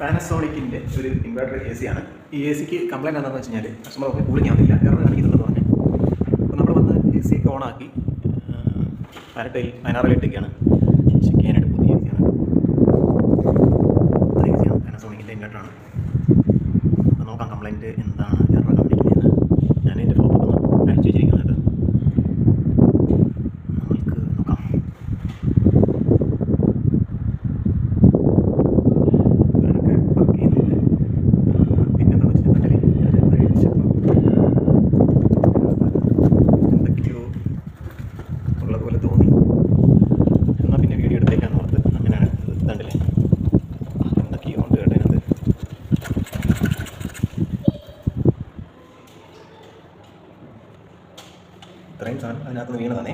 പാനസോണിക്കിന്റെ ഒരു inverter A C ആണ്. ഈ എ സിക്ക് കംപ്ലൈന്റ് എന്താണെന്ന് വെച്ച് കഴിഞ്ഞാൽ കസ്റ്റമർ ഒക്കെ കൂളിംഗ് ആവുന്നില്ല എറർ കാണിക്കുന്നുണ്ടെന്ന് പറഞ്ഞു. അപ്പോൾ നമ്മൾ വന്ന് എ സി ഒക്കെ ഓണാക്കി ആക്കി പതിനാറിൽ മൈനാറിലിട്ടൊക്കെയാണ് ചെക്ക് ചെയ്യാനായിട്ട് പുതിയ എ സിയാണ് പുതിയ എ സിയാണ് പാനസോണിക്കിന്റെ ഇൻവെർട്ടറാണ് അപ്പോൾ നോക്കാം കംപ്ലൈന്റ് എന്താണ് എറർ കാണിക്കുന്നത് ഞാൻ എന്റെ ഫോട്ടോ ഒന്ന് അയച്ചു വെച്ചിരിക്കുന്നത് നമുക്ക് നോക്കാം ഇതൊക്കെ വർക്ക് ചെയ്യുന്നുണ്ട് പിന്നെ എന്താ വെച്ചിട്ടുണ്ടെങ്കിൽ ഞാൻ അഴിച്ചപ്പോൾ എന്തൊക്കെയോ ഉള്ള പോലെ തോന്നി എന്നാൽ പിന്നെ വീഡിയോ എടുത്തേക്കാന്ന് ഓർത്ത് അങ്ങനെയാണ് ഇത് ഇതാണ്ടല്ലേ എന്തൊക്കെയോ ഉണ്ട് കേട്ടോ അതിനകത്ത് ഇത്രയും സാധനം അതിനകത്ത് വീണതാണേ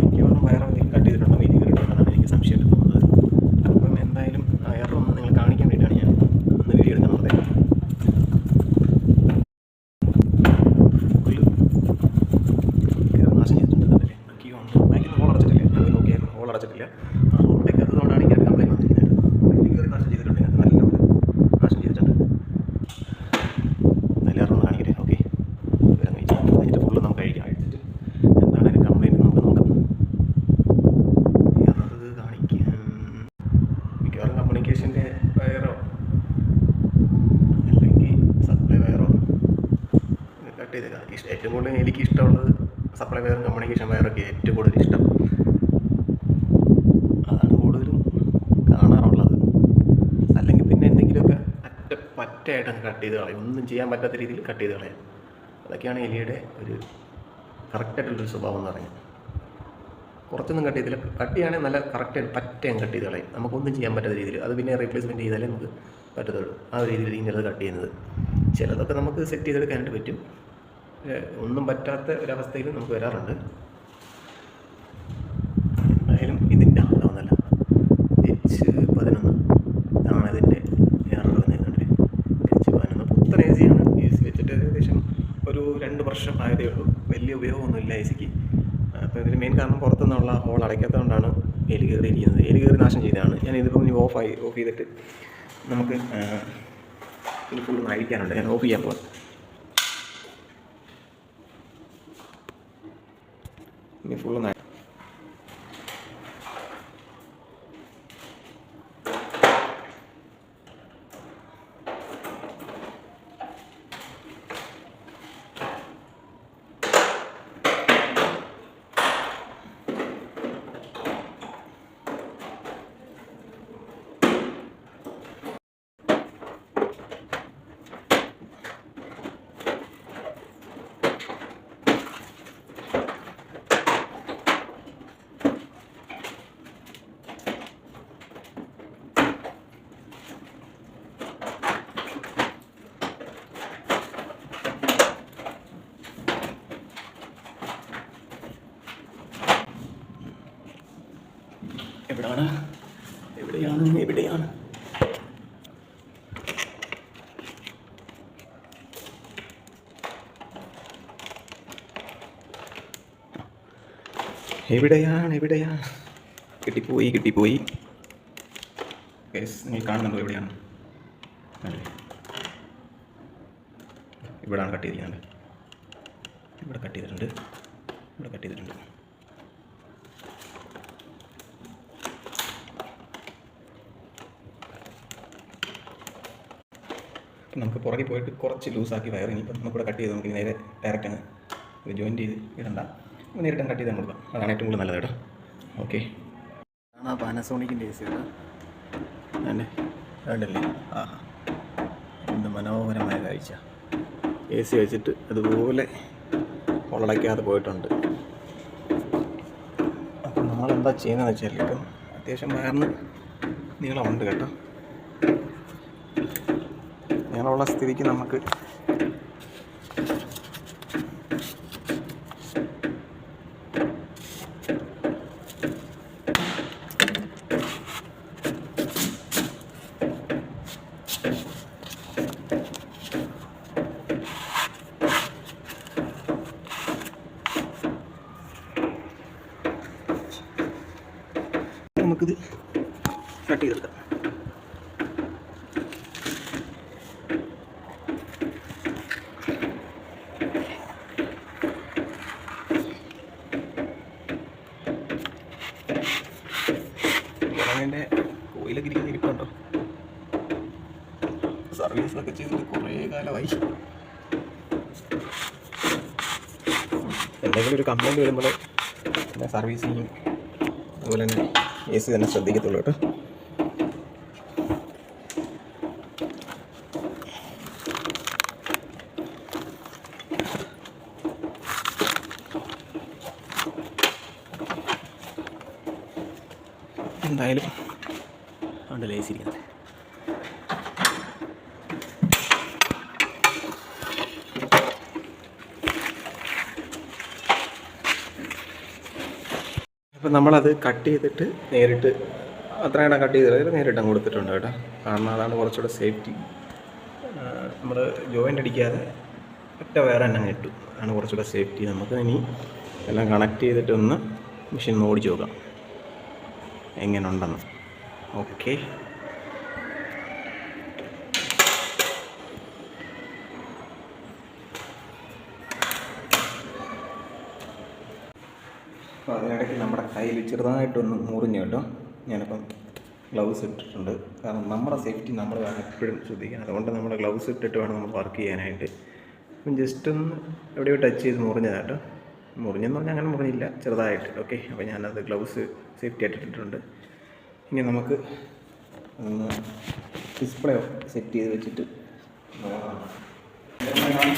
മിക്കവാറും വയറെന്തെങ്കിലും കട്ട് ചെയ്തിട്ടുണ്ടോ വീതി കയറിയിട്ടുണ്ടെന്നാണ് എനിക്ക് സംശയം തോന്നുന്നത് അപ്പം എന്തായാലും ആ എറർ ഒന്ന് നിങ്ങൾ കാണിക്കാൻ വേണ്ടിയിട്ടാണ് ഞാൻ ഒന്ന് വീഡിയോ എടുക്കാൻ നോക്കുന്നത് പുല്ല് കയറി നാശം ചെയ്തിട്ടുണ്ട് അതല്ലേ കീ ഉണ്ട് ബാക്കിൽ ഹോൾ അടച്ചിട്ടില്ല ഞാൻ നോക്കിയായിരുന്നു ഹോൾ അടച്ചിട്ടില്ല ആ ഹോളിലേക്ക് അതുകൊണ്ടാണ് എനിക്ക് കംപ്ലൈന്റ് വന്നിരിക്കുന്നത് ബാക്കിൽ കയറി നാശം ചെയ്തിട്ടുണ്ട് ഇതിനകത്ത് നല്ലപോലെ നാശം ചെയ്തിട്ടുണ്ട് നല്ല എറർ ഒന്ന് കാണിക്കട്ടെ ഓക്കെ അതിന്റെ ഫുള്ള് നമുക്ക് കഴിക്കാം അഴിച്ചിട്ട് എന്താണ് അതിന്റെ കംപ്ലൈന്റ് നമുക്ക് നോക്കാം എറർ കാണിക്കാം മിക്കവാറും കമ്മ്യൂണിക്കേഷന്റെ വയറോ അല്ലെങ്കിൽ സപ്ലൈ വയറോ കട്ട് ചെയ്തേക്കാം ഇഷ്ടം ഏറ്റവും എനിക്ക് ഇഷ്ടമുള്ളത് സപ്ലൈ വയറും കമ്മ്യൂണിക്കേഷൻ വയറൊക്കെ ഏറ്റവും കൂടുതൽ ഇഷ്ടം. അതാണ് കൂടുതലും കാണാറുള്ളത്. അല്ലെങ്കിൽ പിന്നെ എന്തെങ്കിലുമൊക്കെ അറ്റ പറ്റയായിട്ട് അങ്ങ് കട്ട് ചെയ്ത് കളയും. ഒന്നും ചെയ്യാൻ പറ്റാത്ത രീതിയിൽ കട്ട് ചെയ്ത് കളയാം. അതൊക്കെയാണ് എലിയുടെ ഒരു കറക്റ്റായിട്ടുള്ളൊരു സ്വഭാവം എന്ന് പറയുന്നത്. കുറച്ചൊന്നും കട്ട് ചെയ്തില്ല. കട്ട് ചെയ്യുകയാണെങ്കിൽ നല്ല കറക്റ്റായിട്ട് പറ്റയും കട്ട് ചെയ്ത് കളയും. നമുക്കൊന്നും ചെയ്യാൻ പറ്റാത്ത രീതിയിൽ. അത് പിന്നെ റീപ്ലേസ്മെന്റ് ചെയ്താലേ നമുക്ക് പറ്റത്തുള്ളൂ. ആ ഒരു രീതിയിൽ ഇങ്ങനെ കട്ട് ചെയ്യുന്നത്. ചിലതൊക്കെ നമുക്ക് സെറ്റ് ചെയ്തെടുക്കാനായിട്ട് പറ്റും. ഒന്നും പറ്റാത്ത ഒരവസ്ഥയിൽ നമുക്ക് വരാറുണ്ട്. എന്തായാലും ഇതിന്റെ ആവുന്നല്ല എച്ച് പതിനൊന്ന്. ഇതാണ് ഇതിന്റെ എറർ വന്നിട്ടുണ്ട് എച്ച് പതിനൊന്ന് പുത്തൻ എ സിയാണ് എ സി വെച്ചിട്ട് ഏകദേശം ഒരു രണ്ട് വർഷം ആയതേ ഉള്ളൂ. വലിയ ഉപയോഗമൊന്നുമില്ല എ സിക്ക് അപ്പോൾ ഇതിന് മെയിൻ കാരണം പുറത്തുനിന്നുള്ള ഹോൾ അടയ്ക്കാത്തതുകൊണ്ടാണ് എലി കയറിയിരിക്കുന്നത്. എലി കയറി നാശം ചെയ്തതാണ്. ഞാൻ ഇതിപ്പോൾ ഇനി ഓഫായി ഓഫ് ചെയ്തിട്ട് നമുക്ക് ഇനി കൂടുതൽ അഴിക്കാനുണ്ട്. ഞാൻ ഓഫ് ചെയ്യാൻ പോകാം ഇനി ഫുള്ള് എവിടാണ്? എവിടെയാണ്? എവിടെയാണ്? എവിടെയാണ്? എവിടെയാണ്? കിട്ടിപ്പോയി കിട്ടിപ്പോയി. നിങ്ങൾ കാണുന്നുണ്ടോ എവിടെയാണ്? അല്ലേ? ഇവിടാണ് കട്ട് ചെയ്തിരിക്കുന്നത്. ഇവിടെ കട്ട് ചെയ്തിട്ടുണ്ട്. ഇവിടെ കട്ട് ചെയ്തിട്ടുണ്ട്. നമുക്ക് പുറകെ പോയിട്ട് കുറച്ച് ലൂസാക്കി വയർ ഇപ്പം നമുക്കിവിടെ കട്ട് ചെയ്ത് നമുക്ക് നേരെ ഡയറക്റ്റ് അങ്ങ് ജോയിന്റ് ചെയ്ത് ഇടണ്ട. അപ്പോൾ നേരിട്ട് കട്ട് ചെയ്ത് കൊടുക്കാം. അതാണ് ഏറ്റവും കൂടുതൽ നല്ലത് കേട്ടോ. ഓക്കെ ആ പാനസോണിക്കിന്റെ എ സി അല്ലേ വേണ്ടല്ലേ ആ. എന്ത് മനോഹരമായ കാഴ്ച. എ സി വെച്ചിട്ട് അതുപോലെ ഉള്ളടയ്ക്കാതെ പോയിട്ടുണ്ട്. അപ്പം നമ്മളെന്താ ചെയ്യുന്നതെന്ന് വെച്ചാൽ ഇപ്പം അത്യാവശ്യം വയറിന് നീളമുണ്ട് കേട്ടോ. നീളമുള്ള സ്ഥിതിക്ക് നമുക്ക് അതിന്റെ കോയിലൊക്കെ ഇരിക്കുന്ന ഇരിപ്പുണ്ടോ? സർവീസൊക്കെ ചെയ്തിട്ട് കുറേ കാലമായി. എന്തെങ്കിലും ഒരു കംപ്ലൈന്റ് വരുമ്പോൾ സർവീസ് ചെയ്യും. അതുപോലെ തന്നെ എ സി തന്നെ ശ്രദ്ധിക്കത്തുള്ളൂ കേട്ടോ. എന്തായാലും അതുകൊണ്ട് ലേസിരിക്കുന്നത്. അപ്പം നമ്മളത് കട്ട് ചെയ്തിട്ട് നേരിട്ട് അത്രയാണ് കട്ട് ചെയ്തത് നേരിട്ട് അങ്ങ് കൊടുത്തിട്ടുണ്ട് കേട്ടോ. കാരണം അതാണ് കുറച്ചുകൂടെ സേഫ്റ്റി നമ്മൾ ജോയിന്റ് അടിക്കാതെ ഒറ്റ വേറെ തന്നെ കിട്ടും ഇട്ടു. അതാണ് കുറച്ചുകൂടെ സേഫ്റ്റി നമുക്ക് ഇനി എല്ലാം കണക്ട് ചെയ്തിട്ടൊന്ന് മെഷീൻ ഒന്ന് ഓടിച്ച് നോക്കാം. എങ്ങനെ ഉണ്ടെന്ന് ഓക്കെ അപ്പോൾ അതിനിടയ്ക്ക് നമ്മുടെ കയ്യിൽ ചെറുതായിട്ടൊന്ന് മുറിഞ്ഞു കേട്ടോ. ഞാനിപ്പം ഗ്ലൗസ് ഇട്ടിട്ടുണ്ട്. കാരണം നമ്മുടെ സേഫ്റ്റി നമ്മൾ വേണം എപ്പോഴും ശ്രദ്ധിക്കണം. അതുകൊണ്ട് നമ്മൾ ഗ്ലൗസ് ഇട്ടിട്ട് വേണം നമ്മൾ വർക്ക് ചെയ്യാനായിട്ട്. അപ്പം ജസ്റ്റ് ഒന്ന് എവിടെയോ ടച്ച് ചെയ്ത് മുറിഞ്ഞതാണ് കേട്ടോ. മുറിഞ്ഞെന്ന് പറഞ്ഞാൽ അങ്ങനെ മുറിഞ്ഞില്ല ചെറുതായിട്ട്. ഓക്കെ അപ്പോൾ ഞാനത് ഗ്ലൗസ് സേഫ്റ്റി ആയിട്ട് ഇനി നമുക്ക് ഡിസ്പ്ലേ സെറ്റ് ചെയ്ത് വെച്ചിട്ട് നോക്കാം.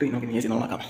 ഇട്ട് നമുക്ക് ചേച്ചി നോക്കാം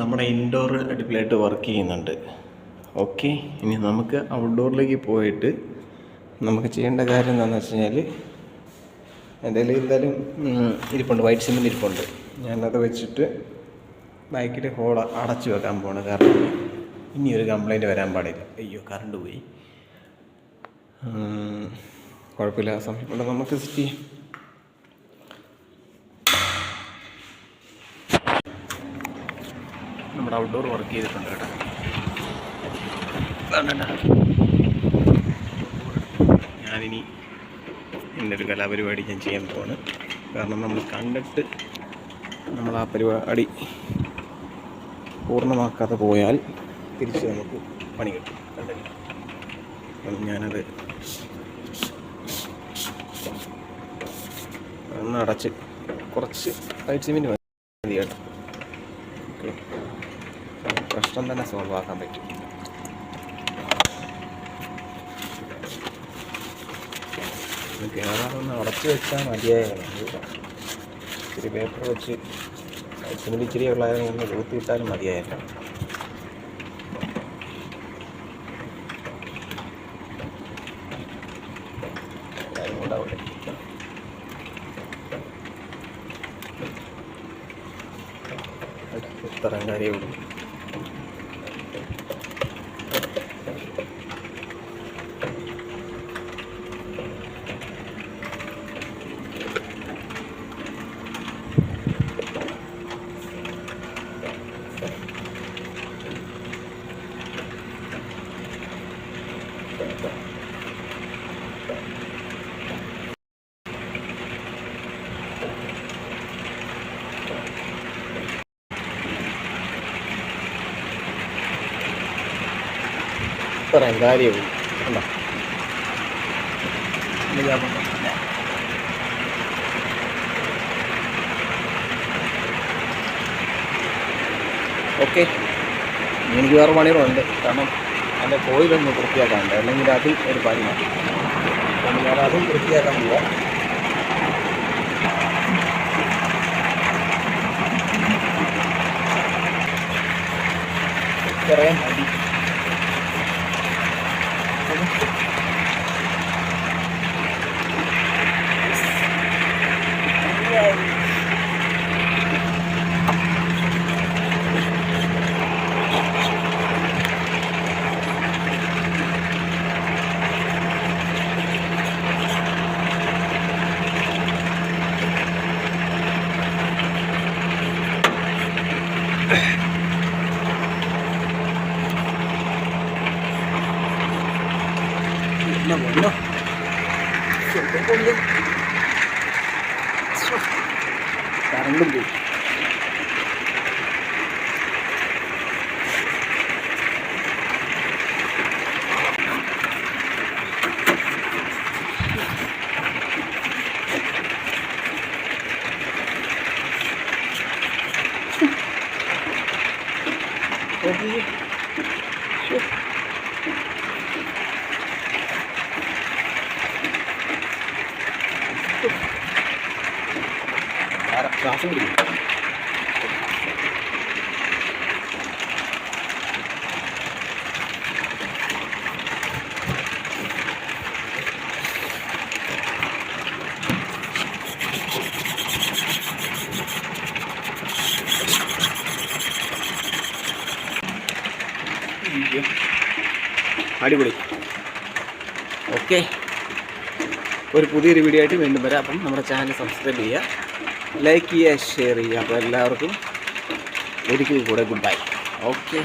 നമ്മുടെ ഇൻഡോർ അടുപ്പിലായിട്ട് വർക്ക് ചെയ്യുന്നുണ്ട്. ഓക്കെ ഇനി നമുക്ക് ഔട്ട്ഡോറിലേക്ക് പോയിട്ട് നമുക്ക് ചെയ്യേണ്ട കാര്യം എന്താണെന്ന് വെച്ച് കഴിഞ്ഞാൽ എന്റെ കയ്യിൽ എന്തായാലും ഇരിപ്പുണ്ട് വൈറ്റ് സിമെന്റ് ഇരിപ്പുണ്ട്. ഞാനത് വെച്ചിട്ട് ബൈക്കിൽ ഹോൾ അടച്ചു വെക്കാൻ പോകണം കാരണം ഇനി ഒരു കംപ്ലൈന്റ് വരാൻ പാടില്ല. അയ്യോ കറണ്ട് പോയി. കുഴപ്പമില്ല. ആ സമയം കൊണ്ട് നമുക്ക് സെറ്റ് ചെയ്യാം. നമ്മുടെ ഔട്ട്ഡോർ വർക്ക് ചെയ്തിട്ടുണ്ട് കേട്ടോ. ഞാനിനി എന്റെ ഒരു കലാപരിപാടി ഞാൻ ചെയ്യാൻ പോവാണ്. കാരണം നമ്മൾ കണ്ടിട്ട് നമ്മൾ ആ പരിപാടി പൂർണമാക്കാതെ പോയാൽ തിരിച്ച് നമുക്ക് പണി കിട്ടും. കണ്ടില്ല അപ്പം ഞാനത് ഒന്ന് അടച്ച് കുറച്ച് വൈറ്റ് സിമെന്റ് മതി കേട്ടോ പ്രശ്നം തന്നെ സോൾവ് ആക്കാൻ പറ്റും കയറാറൊന്ന് അടച്ചു വെച്ചാൽ മതിയായിരുന്നു ഇച്ചിരി പേപ്പർ വെച്ച് സിമെന്റ് ഇച്ചിരി ഉള്ളതിനെ ഒന്ന് കൂട്ടി ഇട്ടാലും ഇത്തരം ഇത്രയും കാര്യമേ ഉള്ളൂ ഇത്രയും കാര്യമുള്ളൂ കണ്ടോ. ഓക്കെ. എനിക്ക് വേറെ പണികളുണ്ട്. കാരണം അതിന്റെ കോയിലൊന്ന് വൃത്തിയാക്കാനുണ്ട്. അല്ലെങ്കിൽ അതിൽ ഒരു പണിയാണ് അപ്പം ഞാൻ അതും വൃത്തിയാക്കാൻ പോവാം. ഇത്രയും മതി. nằm ổn đâu chuyển cái ôm lên cá đánh lưng đi. Thank you. അടിപൊളി. ഓക്കെ. ഒരു പുതിയൊരു വീഡിയോ ആയിട്ട് വീണ്ടും വരാം. അപ്പം നമ്മുടെ ചാനൽ സബ്സ്ക്രൈബ് ചെയ്യുക ലൈക്ക് ചെയ്യുക ഷെയർ ചെയ്യുക. അപ്പോൾ എല്ലാവർക്കും ഒരിക്കൽ കൂടെ ഗുഡ് ബൈ ഓക്കെ.